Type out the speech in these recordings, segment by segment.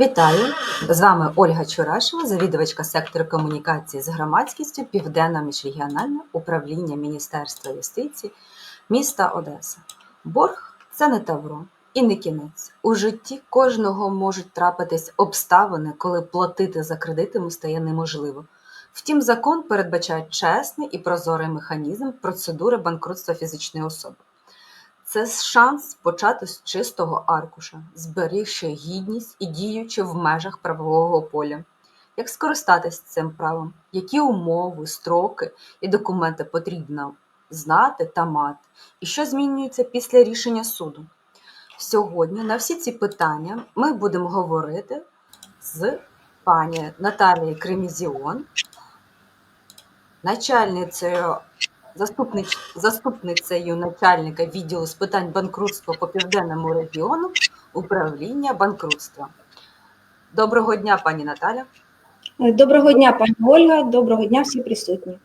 Вітаю! З вами Ольга Чурашева, завідувачка сектору комунікації з громадськістю Південне міжрегіональне управління Міністерства юстиції міста Одеса. Борг це не тавро і не кінець. У житті кожного можуть трапитись обставини, коли платити за кредитами стає неможливо. Втім, закон передбачає чесний і прозорий механізм процедури банкрутства фізичної особи. Це шанс почати з чистого аркуша, зберігши гідність і діючи в межах правового поля. Як скористатись цим правом? Які умови, строки і документи потрібно знати та мати? І що змінюється після рішення суду? Сьогодні на всі ці питання ми будемо говорити з пані Наталією Кремізіон, начальницею заступник, заступницею начальника відділу з питань банкрутства по південному регіону управління банкрутства. Доброго дня, пані Наталя. Доброго дня, пані Ольга. Доброго дня, всі присутні.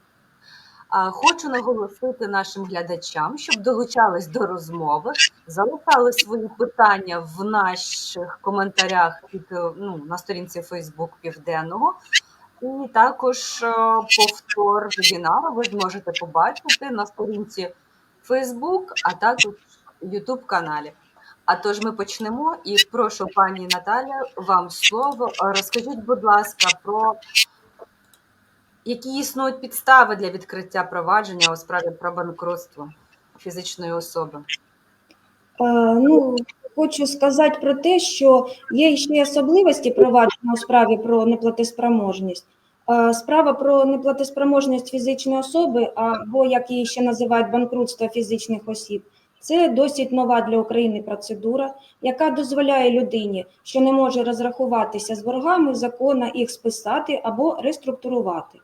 Хочу наголосити нашим глядачам, щоб долучались до розмови, залишали свої питання в наших коментарях під, е, ну, на сторінці Фейсбук Південного. І також е, повтор вебінару ви зможете побачити на сторінці Facebook, а також YouTube каналі. А тож ми почнемо і прошу пані Наталя вам слово. Розкажіть, будь ласка, про які існують підстави для відкриття провадження у справі про банкрутство фізичної особи. Е, Ну, хочу сказати про те, що є ще особливості провадження у справі про неплатоспроможність. Справа про неплатоспроможність фізичної особи, або як її ще називають банкрутство фізичних осіб, це досить нова для України процедура, яка дозволяє людині, що не може розрахуватися з боргами, законно їх списати або реструктурувати.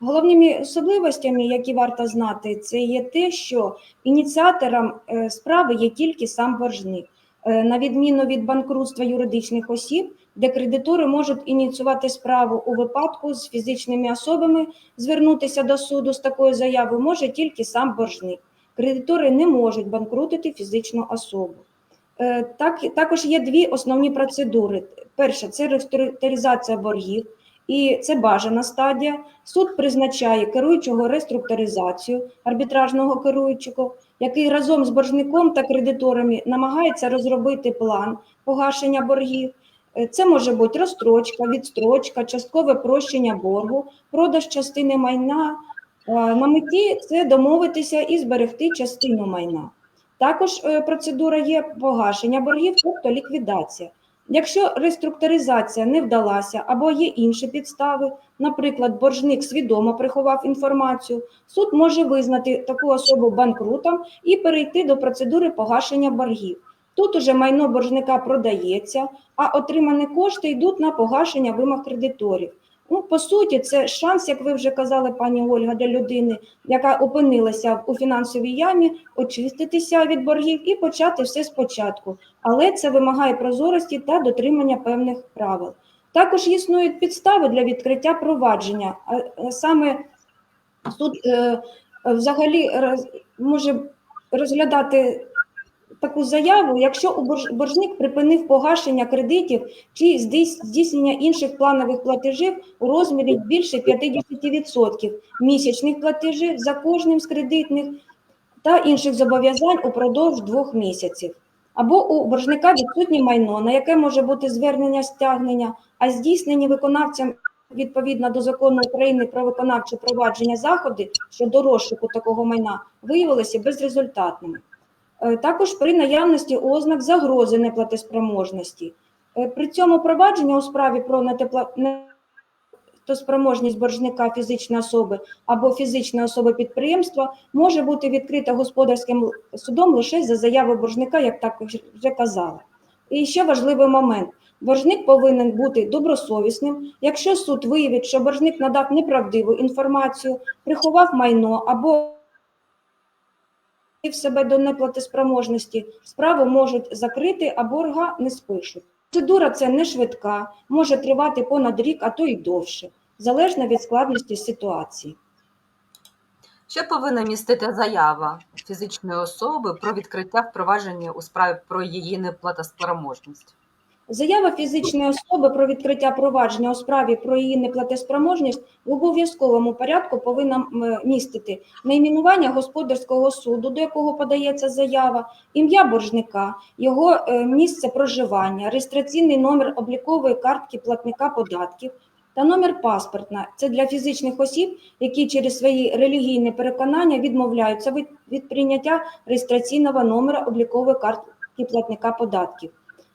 Головними особливостями, які варто знати, це є те, що ініціатором е, справи є тільки сам боржник. Е, На відміну від банкрутства юридичних осіб, де кредитори можуть ініціювати справу у випадку з фізичними особами, звернутися до суду з такою заявою може тільки сам боржник. Кредитори не можуть банкрутити фізичну особу. Е, Так, також є дві основні процедури. Перша це реструктуризація боргів, і це бажана стадія. Суд призначає керуючого реструктуризацію арбітражного керуючого, який разом з боржником та кредиторами намагається розробити план погашення боргів. Е, Це може бути розстрочка, відстрочка, часткове прощення боргу, продаж частини майна. Е, На меті це домовитися і зберегти частину майна. Також е, процедура є погашення боргів, тобто ліквідація. Якщо реструктуризація не вдалася або є інші підстави, наприклад, боржник свідомо приховав інформацію, суд може визнати таку особу банкрутом і перейти до процедури погашення боргів. Тут уже майно боржника продається, а отримані кошти йдуть на погашення вимог кредиторів. Ну, по суті, це шанс, як ви вже казали, пані Ольга, для людини, яка опинилася у фінансовій ямі, очиститися від боргів і почати все спочатку. Але це вимагає прозорості та дотримання певних правил. Також існують підстави для відкриття провадження, а а саме суд е, взагалі може розглядати таку заяву, якщо боржник припинив погашення кредитів чи здійснення інших планових платежів у розмірі більше 50% місячних платежів за кожним з кредитних та інших зобов'язань упродовж двох місяців. Або у боржника відсутнє майно, на яке може бути звернення стягнення, а здійснені виконавцям відповідно до закону України про виконавче провадження заходи щодо розшуку такого майна виявилися безрезультатними. Е, Також при наявності ознак загрози неплатоспроможності. Е, При цьому провадження у справі про неплатоспроможність боржника фізичної особи або фізичної особи підприємства може бути відкрите господарським судом лише за заявою боржника, як також вже казала. І ще важливий момент. Боржник повинен бути добросовісним. Якщо суд виявить, що боржник надав неправдиву інформацію, приховав майно або себе до неплатоспроможності, справу можуть закрити, а борга не спишуть. Процедура це не швидка, може тривати понад рік, а то й довше, залежно від складності ситуації. Що повинна містити заява фізичної особи про відкриття впровадження у справі про її неплатоспроможність? Заява фізичної особи про відкриття провадження у справі про її неплатоспроможність в обов'язковому порядку повинна містити найменування господарського суду, до якого подається заява, ім'я боржника, його е, місце проживання, реєстраційний номер облікової картки платника податків та номер паспортна. Це для фізичних осіб, які через свої релігійні переконання відмовляються від, від прийняття реєстраційного номера облікової картки платника податків.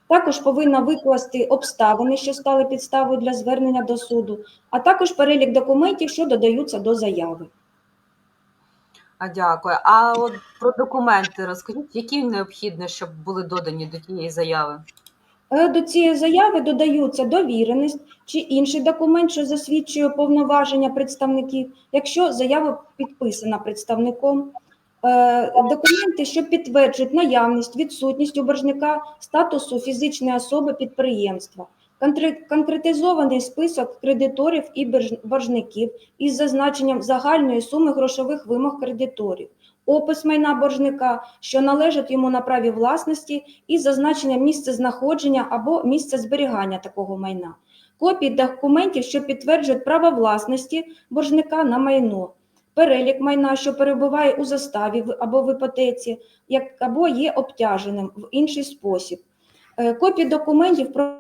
Також повинна викласти обставини, що стали підставою для звернення до суду, а також перелік документів, що додаються до заяви. А дякую. А от про документи розкажіть, які необхідні, щоб були додані до тієї заяви? Е, До цієї заяви додаються довіреність чи інший документ, що засвідчує повноваження представників, якщо заява підписана представником. Е, Документи, що підтверджують наявність, відсутність у боржника статусу фізичної особи підприємства, конкретизований список кредиторів і борж- боржників із зазначенням загальної суми грошових вимог кредиторів, опис майна боржника, що належить йому на праві власності, із зазначенням місця знаходження або місця зберігання такого майна, копії документів, що підтверджують право власності боржника на майно, перелік майна, що перебуває у заставі або в іпотеці, або є обтяженим в інший спосіб, Е, копії документів про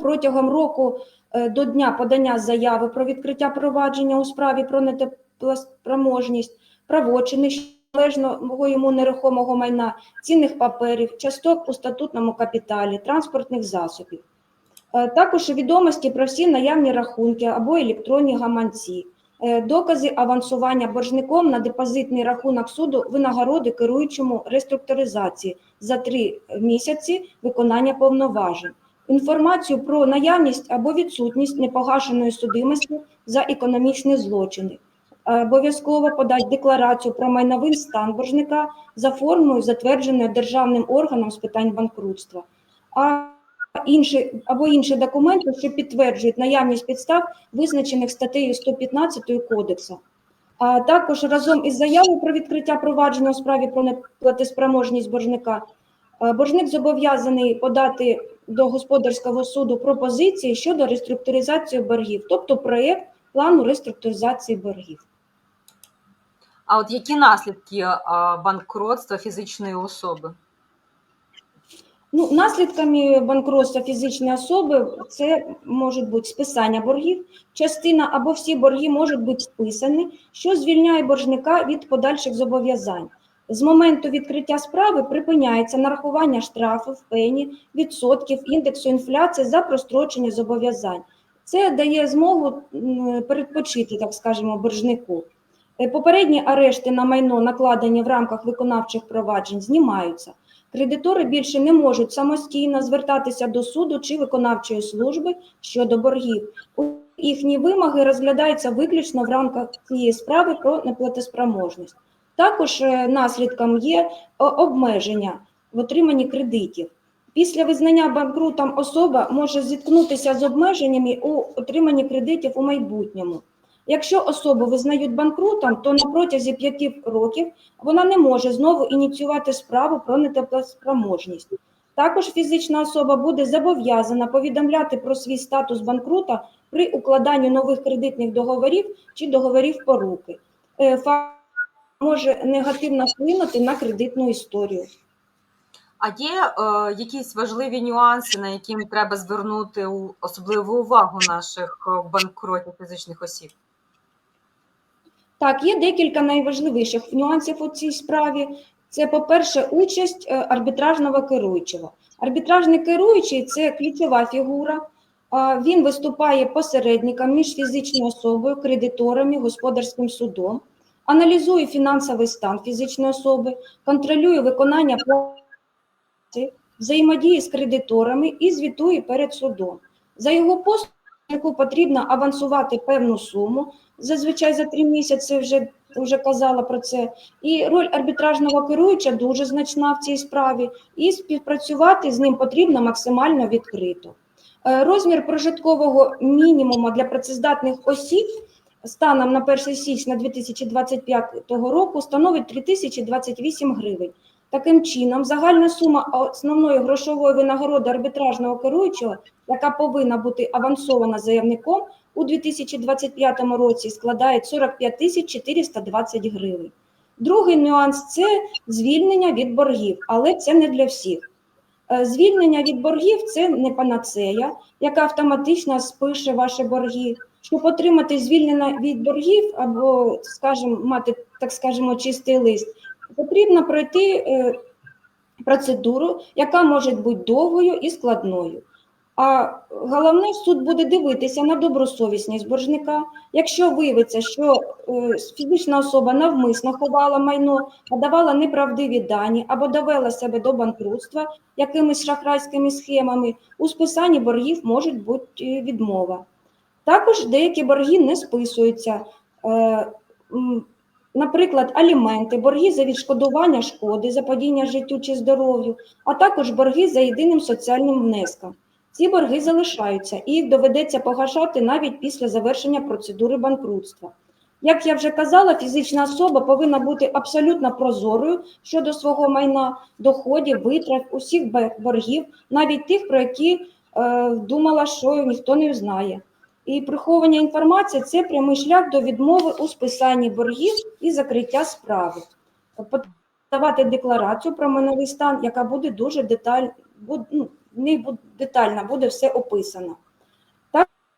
протягом року е, до дня подання заяви про відкриття провадження у справі про нетеплоспроможність, правочини належного йому нерухомого майна, цінних паперів, часток у статутному капіталі, транспортних засобів. Е, Також відомості про всі наявні рахунки або електронні гаманці, докази авансування боржником на депозитний рахунок суду винагороди керуючому реструктуризації за три місяці виконання повноважень інформацію про наявність або відсутність непогашеної судимості за економічні злочини. Е, Обов'язково подати декларацію про майновий стан боржника за формою, затвердженою державним органом з питань банкрутства, а інші або інші документи, що підтверджують наявність підстав, визначених статтею 115 кодексу. А також разом із заявою про відкриття провадження у справі про неплатоспроможність боржника Е, Боржник зобов'язаний подати до господарського суду пропозиції щодо реструктуризації боргів, тобто проєкт плану реструктуризації боргів. А от які наслідки банкротства фізичної особи? Ну, наслідками банкротства фізичної особи це можуть бути списання боргів, частина або всі борги можуть бути списані, що звільняє боржника від подальших зобов'язань. З моменту відкриття справи припиняється нарахування штрафів, пені, відсотків, індексу інфляції за прострочення зобов'язань. Це дає змогу передпочити, так скажемо, боржнику. Е, Попередні арешти на майно, накладені в рамках виконавчих проваджень, знімаються. Кредитори більше не можуть самостійно звертатися до суду чи виконавчої служби щодо боргів. Їхні вимоги розглядаються виключно в рамках цієї справи про неплатоспроможність. Також е, наслідком є обмеження в отриманні кредитів. Після визнання банкрутом особа може зіткнутися з обмеженнями у отриманні кредитів у майбутньому. Якщо особу визнають банкрутом, то на протязі п'яти років вона не може знову ініціювати справу про нетеплоспроможність. Також фізична особа буде зобов'язана повідомляти про свій статус банкрута при укладанні нових кредитних договорів чи договорів поруки. Е, Факт може негативно вплинути на кредитну історію. А є е, якісь важливі нюанси, на які треба звернути особливу увагу наших е, банкротів фізичних осіб? Так, є декілька найважливіших нюансів у цій справі. Це, по-перше, участь е, арбітражного керуючого. Арбітражний керуючий це ключова фігура. Він виступає посередником між фізичною особою, кредиторами, господарським судом, аналізує фінансовий стан фізичної особи, контролює виконання праці, взаємодіє з кредиторами і звітує перед судом. За його послугу потрібно авансувати певну суму, зазвичай за три місяці вже вже казала про це. І роль арбітражного керуюча дуже значна в цій справі, і співпрацювати з ним потрібно максимально відкрито. Е, Розмір прожиткового мінімуму для працездатних осіб станом на 1 січня 2025 року становить 3028 гривень. Таким чином, загальна сума основної грошової винагороди арбітражного керуючого, яка повинна бути авансована заявником у 2025 році, складає 45 тисяч 420 гривень. Другий нюанс це звільнення від боргів, але це не для всіх. Е, Звільнення від боргів це не панацея, яка автоматично спише ваші борги. Щоб отримати звільнення від боргів або, скажімо, мати, так скажемо, чистий лист, потрібно пройти е, процедуру, яка може бути довгою і складною. А головне, суд буде дивитися на добросовісність боржника. Якщо виявиться, що е, фізична особа навмисно ховала майно, подавала неправдиві дані або довела себе до банкрутства якимись шахрайськими схемами, у списанні боргів може бути е, відмова. Також деякі борги не списуються. Е, Наприклад, аліменти, борги за відшкодування шкоди, заподіння життю чи здоров'ю, а також борги за єдиним соціальним внеском. Ці борги залишаються і їх доведеться погашати навіть після завершення процедури банкрутства. Як я вже казала, фізична особа повинна бути абсолютно прозорою щодо свого майна, доходів, витрат, усіх боргів, навіть тих, про які е, думала, що ніхто не знає. І приховання інформації це прямий шлях до відмови у списанні боргів і закриття справи. Подавати декларацію про майновий стан, яка буде дуже деталь, ну, в буде детально, буде все описано.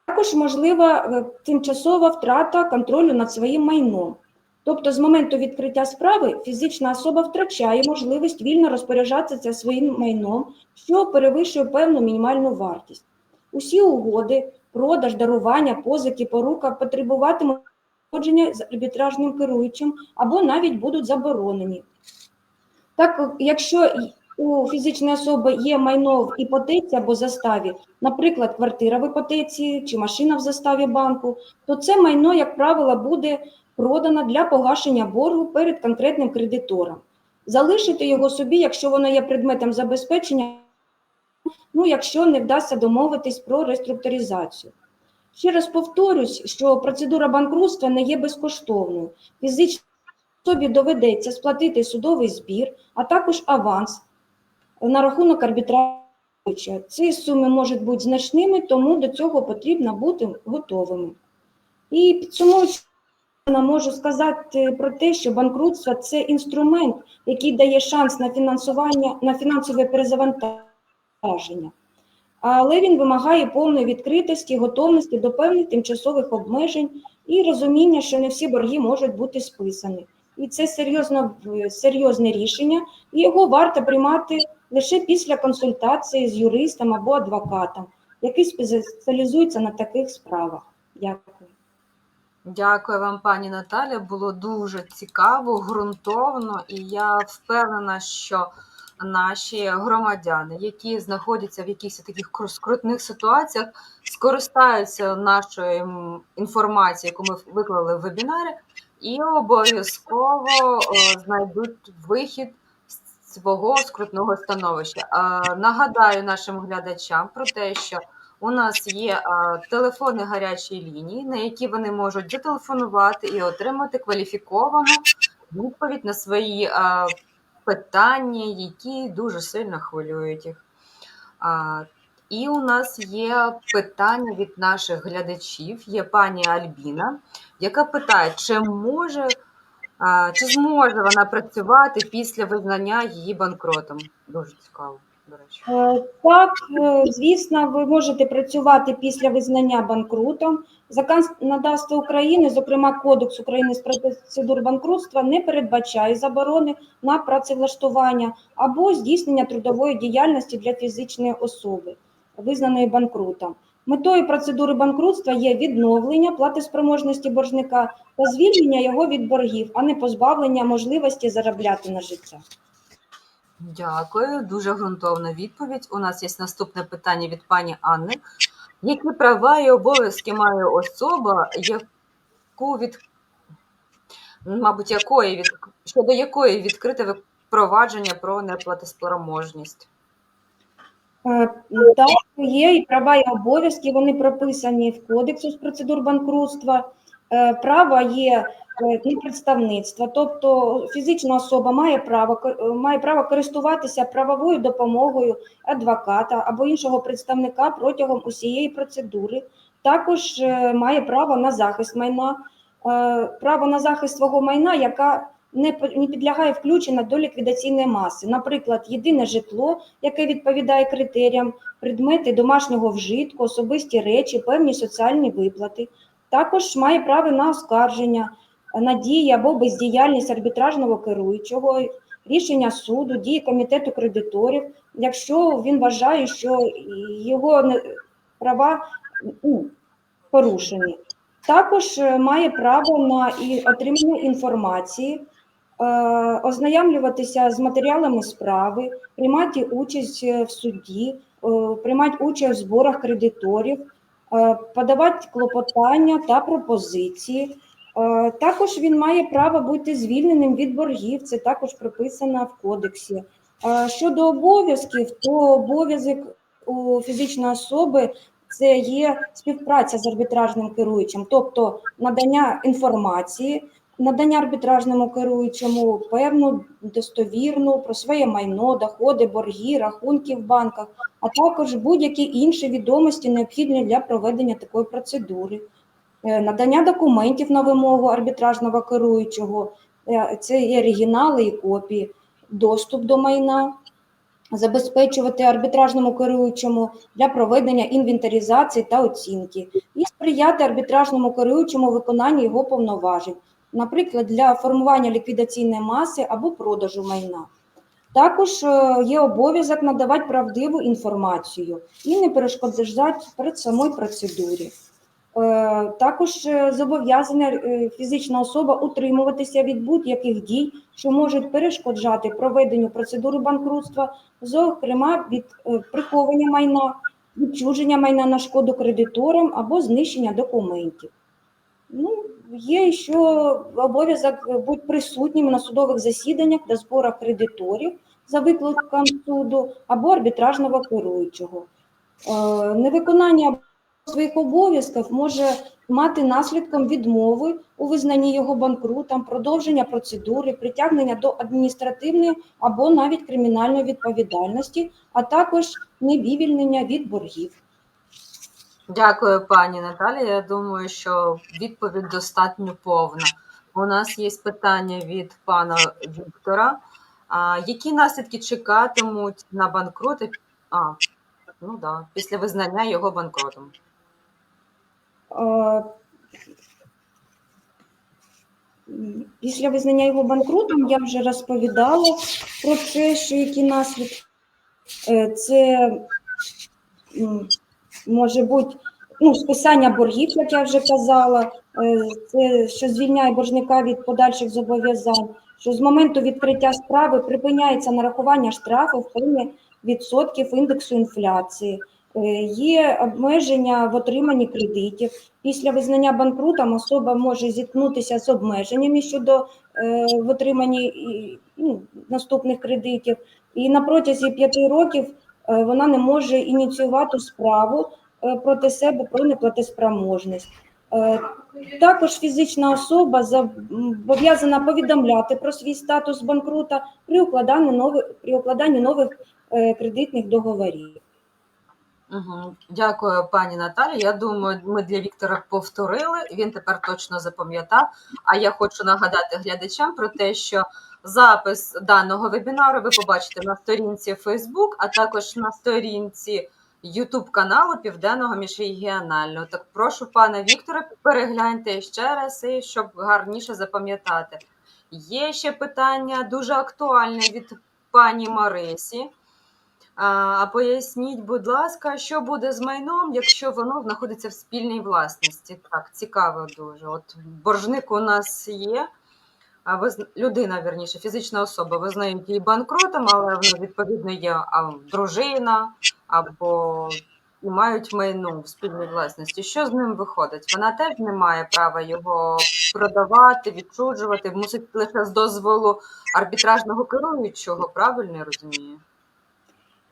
Також можлива е, тимчасова втрата контролю над своїм майном. Тобто, з моменту відкриття справи фізична особа втрачає можливість вільно розпоряджатися своїм майном, що перевищує певну мінімальну вартість. Усі угоди, продаж, дарування, позики, порука потребуватимуть погодження з арбітражним керуючим або навіть будуть заборонені. Так, якщо у фізичної особи є майно в іпотеці або заставі, наприклад, квартира в іпотеці чи машина в заставі банку, то це майно, як правило, буде продано для погашення боргу перед конкретним кредитором. Залишити його собі, якщо воно є предметом забезпечення, ну, якщо не вдасться домовитись про реструктуризацію. Ще раз повторюсь, що процедура банкрутства не є безкоштовною. Фізичній особі доведеться сплатити судовий збір, а також аванс на рахунок арбітражу. Ці суми можуть бути значними, тому до цього потрібно бути готовими. І підсумовуючи, можу сказати про те, що банкрутство це інструмент, який дає шанс на фінансування, на фінансове перезавантаження. Але він вимагає повної відкритості, готовності до певних тимчасових обмежень і розуміння, що не всі борги можуть бути списані. І це серйозно, серйозне рішення, і його варто приймати лише після консультації з юристом або адвокатом, який спеціалізується на таких справах. Дякую. Дякую вам, пані Наталя. Було дуже цікаво, ґрунтовно, і я впевнена, що наші громадяни, які знаходяться в якихось таких скрутних ситуаціях, скористаються нашою інформацією, яку ми виклали в вебінарі, і обов'язково знайдуть вихід свого скрутного становища. Нагадаю нашим глядачам про те, що у нас є телефони гарячої лінії, на які вони можуть зателефонувати і отримати кваліфіковану відповідь на свої питання, які дуже сильно хвилюють їх. І у нас є питання від наших глядачів. Є пані Альбіна, яка питає, чи може чи зможе вона працювати після визнання її банкротом? Дуже цікаво. Е, Так, е, звісно, ви можете працювати після визнання банкрутом. Законодавство України, зокрема Кодекс України з процедур банкрутства, не передбачає заборони на працевлаштування або здійснення трудової діяльності для фізичної особи, визнаної банкрутом. Метою процедури банкрутства є відновлення платоспроможності боржника та звільнення його від боргів, а не позбавлення можливості заробляти на життя. Дякую, дуже ґрунтовна відповідь. У нас є наступне питання від пані Анни. Які права і обов'язки має особа, яку від Мабуть, якої від... щодо якої відкрите провадження про неплатоспроможність? Е, Так, є і права, і обов'язки, вони прописані в Кодексі з процедур банкрутства. Е, Право є е, на тобто фізична особа має право, е, має право користуватися правовою допомогою адвоката або іншого представника протягом усієї процедури. Також е, має право на захист майна, е, право на захист свого майна, яка не не підлягає включення до ліквідаційної маси, наприклад, єдине житло, яке відповідає критеріям, предмети домашнього вжитку, особисті речі, певні соціальні виплати. Також має право на оскарження, на дії або бездіяльність арбітражного керуючого, рішення суду, дії комітету кредиторів, якщо він вважає, що його права порушені. Також е, має право на отримання інформації, ознайомлюватися з матеріалами справи, приймати участь е, в суді, е, приймати участь в зборах кредиторів, е, подавати клопотання та пропозиції. Е, Також він має право бути звільненим від боргів, це також прописано в кодексі. Е, Щодо обов'язків, то обов'язок у фізичної особи це є співпраця з арбітражним керуючим, тобто надання інформації, надання арбітражному керуючому певну достовірну про своє майно, доходи, борги, рахунки в банках, а також будь-які інші відомості, необхідні для проведення такої процедури, Е, надання документів на вимогу арбітражного керуючого, е, це і оригінали і копії, доступ до майна, забезпечувати арбітражному керуючому для проведення інвентаризації та оцінки і сприяти арбітражному керуючому виконанню його повноважень, наприклад, для формування ліквідаційної маси або продажу майна. Також е, є обов'язок надавати правдиву інформацію і не перешкоджати перед самою процедурі. Е, Також е, зобов'язана фізична особа утримуватися від будь-яких дій, що можуть перешкоджати проведенню процедури банкрутства, зокрема від приховання майна, відчуження майна на шкоду кредиторам або знищення документів. Ну, є ще обов'язок бути присутнім на судових засіданнях та зборах кредиторів за викликом суду або арбітражного керуючого. Е, Невиконання своїх обов'язків може мати наслідком відмови у визнанні його банкрутом, продовження процедури, притягнення до адміністративної або навіть кримінальної відповідальності, а також невивільнення від боргів. Дякую, пані Наталі. Я думаю, що відповідь достатньо повна. У нас є питання від пана Віктора. А, які наслідки чекатимуть на банкроти? А, ну да, після визнання його банкротом. М, Після визнання його банкрутом я вже розповідала про це, що які наслідки. Е, Це може бути ну, списання боргів, як я вже казала, е, це що звільняє боржника від подальших зобов'язань, що з моменту відкриття справи припиняється нарахування штрафу в певні відсотків індексу інфляції. Е, Є обмеження в отриманні кредитів. Після визнання банкрутом особа може зіткнутися з обмеженнями щодо е, в отриманні і, ну, наступних кредитів. І на протязі п'яти років вона не може ініціювати справу е, проти себе про неплатоспроможність. Е, Також фізична особа зобов'язана повідомляти про свій статус банкрута при укладанні нових, при укладанні нових е, кредитних договорів. Угу. Дякую, пані Наталі. Я думаю, ми для Віктора повторили. Він тепер точно запам'ятав. А я хочу нагадати глядачам про те, що запис даного вебінару ви побачите на сторінці Facebook, а також на сторінці YouTube каналу Південного міжрегіонального. Так прошу пана Віктора, перегляньте ще раз, і щоб гарніше запам'ятати. Є ще питання дуже актуальне від пані Марисі. А, поясніть, будь ласка, що буде з майном, якщо воно знаходиться в спільній власності? Так, цікаво дуже. От боржник у нас є, людина, вірніше, фізична особа, визнають її банкротом, але в неї, відповідно є дружина або мають майно в спільній власності. Що з ним виходить? Вона теж не має права його продавати, відчужувати, мусить лише з дозволу арбітражного керуючого, правильно я розумію?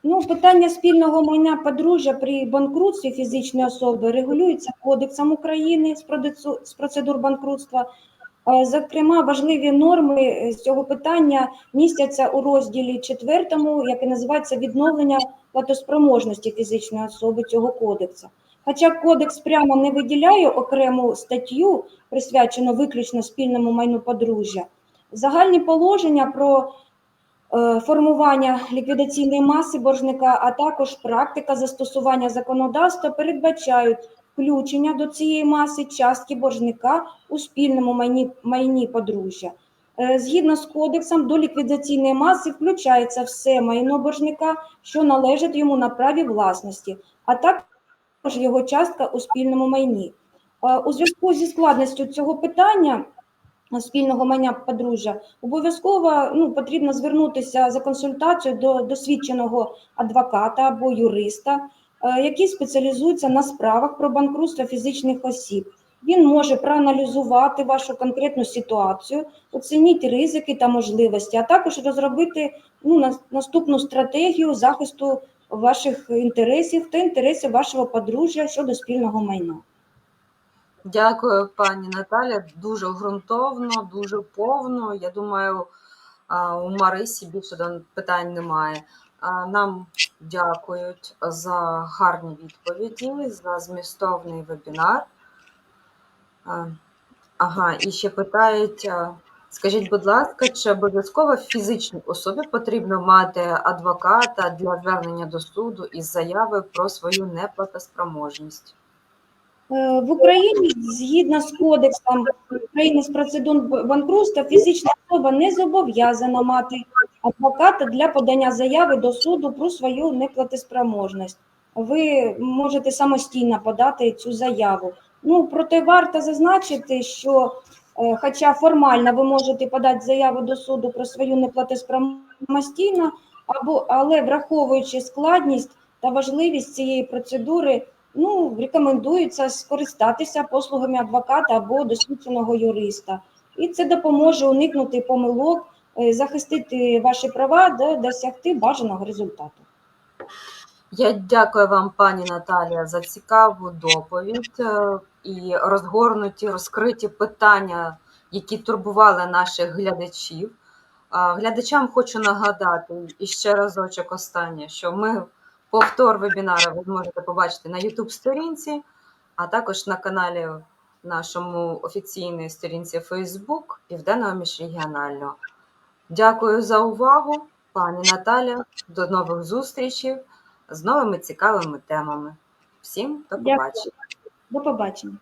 Ну, питання спільного майна подружжя при банкрутстві фізичної особи регулюється Кодексом України з процедур банкрутства. Е, Зокрема, важливі норми е, з цього питання містяться у розділі 4, який називається відновлення платоспроможності фізичної особи цього кодексу. Хоча кодекс прямо не виділяє окрему статтю, присвячену виключно спільному майну подружжя, загальні положення про е, формування ліквідаційної маси боржника, а також практика застосування законодавства передбачають включення до цієї маси частки боржника у спільному майні, майні подружжя. Е, Згідно з кодексом, до ліквідаційної маси включається все майно боржника, що належить йому на праві власності, а також його частка у спільному майні. Е, У зв'язку зі складністю цього питання е, спільного майна подружжя, обов'язково ну, потрібно звернутися за консультацією до досвідченого адвоката або юриста, який спеціалізується на справах про банкрутство фізичних осіб. Він може проаналізувати вашу конкретну ситуацію, оцінити ризики та можливості, а також розробити ну, наступну стратегію захисту ваших інтересів та інтересів вашого подружжя щодо спільного майна. Дякую, пані Наталя. Дуже ґрунтовно, дуже повно. Я думаю, у Марисі більше питань немає. Нам дякують за гарні відповіді, за змістовний вебінар. Ага, і ще питають: скажіть, будь ласка, чи обов'язково фізичній особі потрібно мати адвоката для звернення до суду із заяви про свою неплатоспроможність? Е, В Україні згідно з кодексом України з процедур банкрутства фізична особа не зобов'язана мати адвоката для подання заяви до суду про свою неплатоспроможність. Ви можете самостійно подати цю заяву. Ну проте варто зазначити, що е, хоча формально ви можете подати заяву до суду про свою неплатоспроможність або але враховуючи складність та важливість цієї процедури, ну, рекомендується скористатися послугами адвоката або досвідченого юриста. І це допоможе уникнути помилок, е, захистити ваші права та досягти бажаного результату. Я дякую вам, пані Наталія, за цікаву доповідь е, і розгорнуті, розкриті питання, які турбували наших глядачів. Глядачам хочу нагадати і ще разочок останнє, що ми повтор вебінару ви зможете побачити на youtube сторінці, а також на каналі нашому офіційній сторінці Facebook Південного міжрегіонального. Дякую за увагу, пані Наталя. До нових зустрічей з новими цікавими темами. Всім до Дякую. побачення. До побачення.